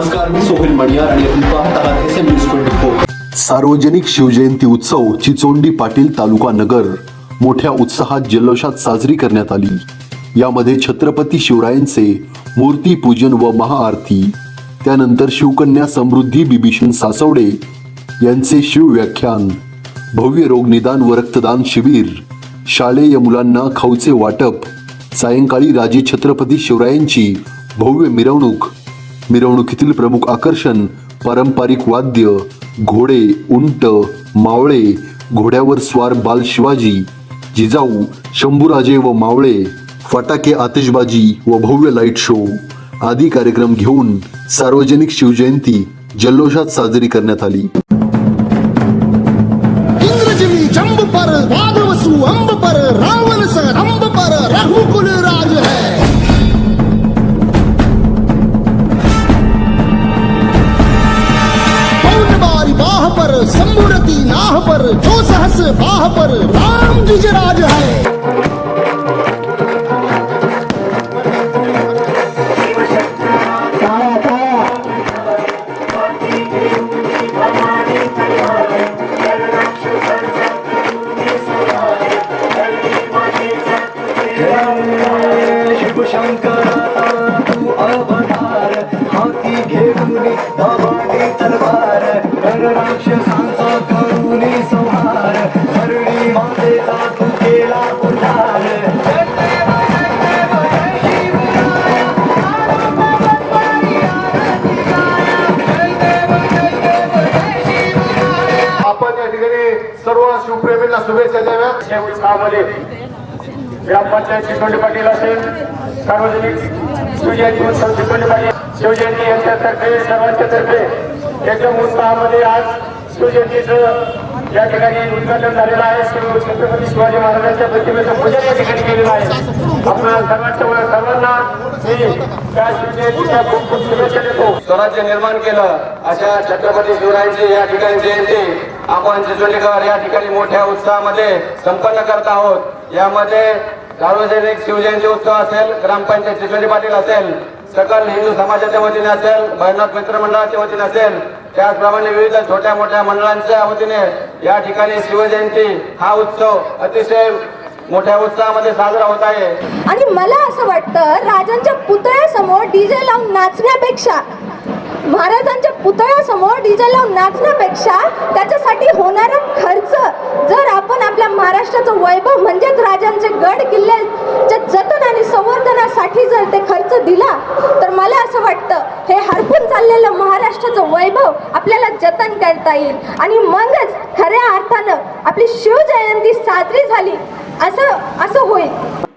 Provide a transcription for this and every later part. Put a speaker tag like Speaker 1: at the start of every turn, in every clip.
Speaker 1: नमस्कार मी सोहेल मणियार आणि आपण पाहत आहात S M news twenty four.
Speaker 2: सार्वजनिक शिवजयंती उत्सव चिचोंडी पाटील तालुका नगर. मोठ्या उत्साहात जल्लोषात साजरी करण्यात आली. यामध्ये छत्रपती शिवरायांचे मूर्ती पूजन व महाआरती. त्यानंतर शिवकन्या समृद्धी बिभीषण सासवडे यांचे शिव व्याख्यान भव्य रोग निदान व रक्तदान शिबिर. शालेय मुलांना खाऊचे वाटप. सायंकाळी राजे छत्रपती शिवरायांची भव्य मिरवणूक. मिरवणुकीतील प्रमुख आकर्षण पारंपरिक वाद्य घोडे उंट मावळे घोड्यावर स्वार बाल शिवाजी जिजाऊ शंभूराजे व मावळे फटाके आतिषबाजी व भव्य लाइट शो आदी कार्यक्रम घेऊन सार्वजनिक शिवजयंती जल्लोषात साजरी करण्यात आली.
Speaker 3: इंद्रजिमी जंब पर वाघवसु अंब पर रावण सर अंब पर रघुकुल राज संबुरती नाह पर जो सहस बाह पर राम गिजराज है।
Speaker 4: ग्रामपंचायत चितोंडी पाटील असेल सार्वजनिक शिवजयंती उत्सव चितोंडी पाटील शिवजयंती यांच्यातर्फे सर्वांच्यातर्फे एकदम उत्साहामध्ये आज शिवजयंतीचं या ठिकाणी उद्घाटन झालेलं आहे. शिव छत्रपती शिवाजी महाराजांच्या प्रतिमेचं पूजन या ठिकाणी केलेलं आहे. आपल्या सर्वांच्या सर्वांना मी त्या शिवजयंतीच्या खूप खूप शुभेच्छा देतो.
Speaker 5: स्वराज्य निर्माण केलं अशा छत्रपती शिवरायांची या ठिकाणी जयंती आपण चिचोलीकर या ठिकाणी मोठ्या उत्साहामध्ये संपन्न करत आहोत. यामध्ये सार्वजनिक शिवजयंती उत्सव असेल ग्रामपंचायत चिचोली पाटील असेल सकल हिंदू समाजाच्या वतीने असेल भैरनाथ मित्र मंडळाच्या वतीने असेल त्याचप्रमाणे विविध छोट्या मोठ्या मंडळांच्या वतीने या ठिकाणी शिवजयंती हा उत्सव अतिशय मोठ्या उत्साहामध्ये साजरा होत आहे.
Speaker 6: आणि मला असं वाटतं राजांच्या पुतळ्यासमोर डीजे लावून नाचण्यापेक्षा महाराजांच्या पुतळ्यासमोर डीजे लावून नाचण्यापेक्षा त्याच्यासाठी होणारा खर्च जर आपल्या महाराष्ट्राचं वैभव म्हणजेच राजांचे गड किल्ल्याच्या जतन आणि संवर्धनासाठी जर ते खर्च दिला तर मला असं वाटतं हे हरपून चाललेलं महाराष्ट्राचं वैभव आपल्याला जतन करता येईल. आणि मगच खऱ्या अर्थानं आपली शिवजयंती साजरी झाली असं असं होईल.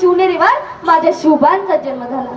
Speaker 6: शिवनेरीवर माझ्या शिवबांचा जन्म झाला.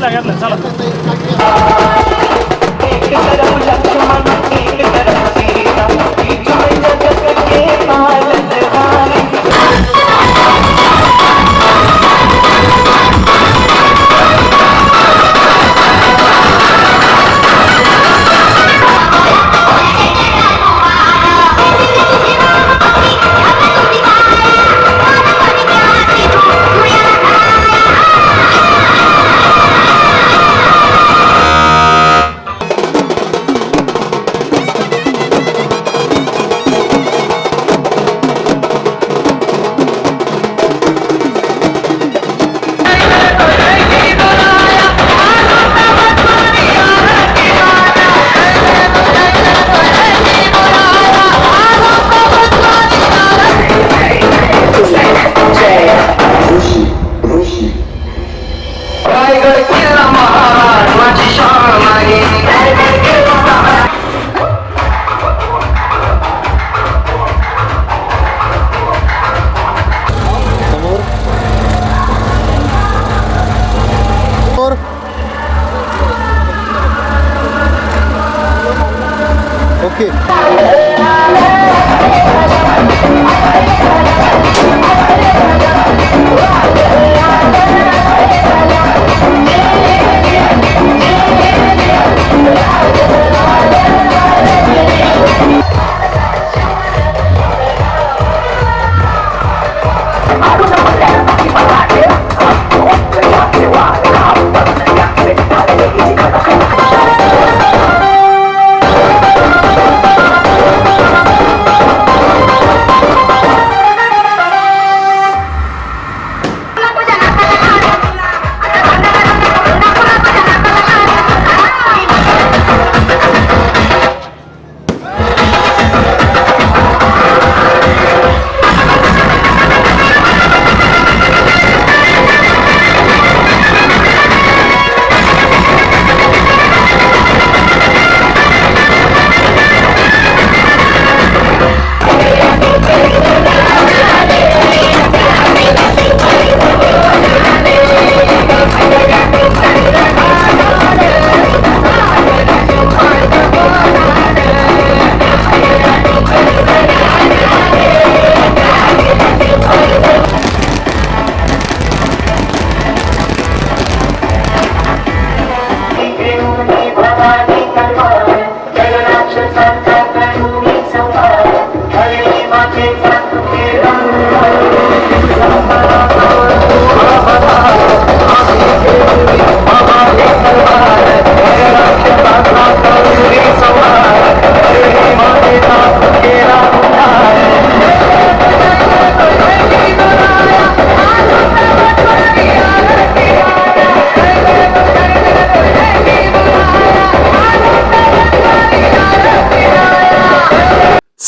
Speaker 7: 大家都冷上了。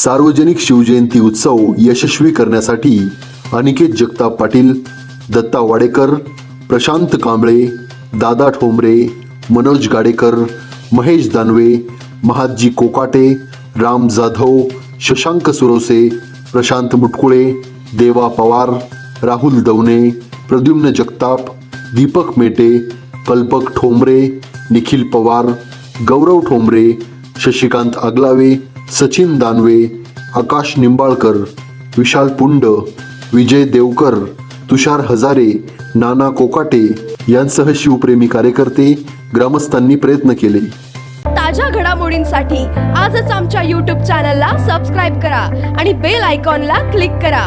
Speaker 2: सार्वजनिक शिवजयंती उत्सव यशस्वी करण्यासाठी अनिकेत जगताप पाटील, दत्ता वाडेकर, प्रशांत कांबळे, दादा ठोंबरे, मनोज गाडेकर, महेश दानवे, महादजी कोकाटे, राम जाधव, शशांक सुरवसे, प्रशांत मुटकुळे, देवा पवार, राहुल दवणे प्रद्युम्न जगताप, दीपक मेटे, कल्पक ठोंबरे, निखिल पवार, गौरव ठोंबरे, शशिकांत आगलावे सचिन दानवे आकाश निंबाळकर विशाल पुंड विजय देवकर तुषार हजारे नाना कोकाटे यांसह शिवप्रेमी कार्यकर्ते ग्रामस्थांनी प्रयत्न केले.
Speaker 6: ताज्या घडामोडींसाठी आजच आमच्या यूट्यूब चॅनलला सबस्क्राईब करा आणि बेल आयकॉनला क्लिक करा.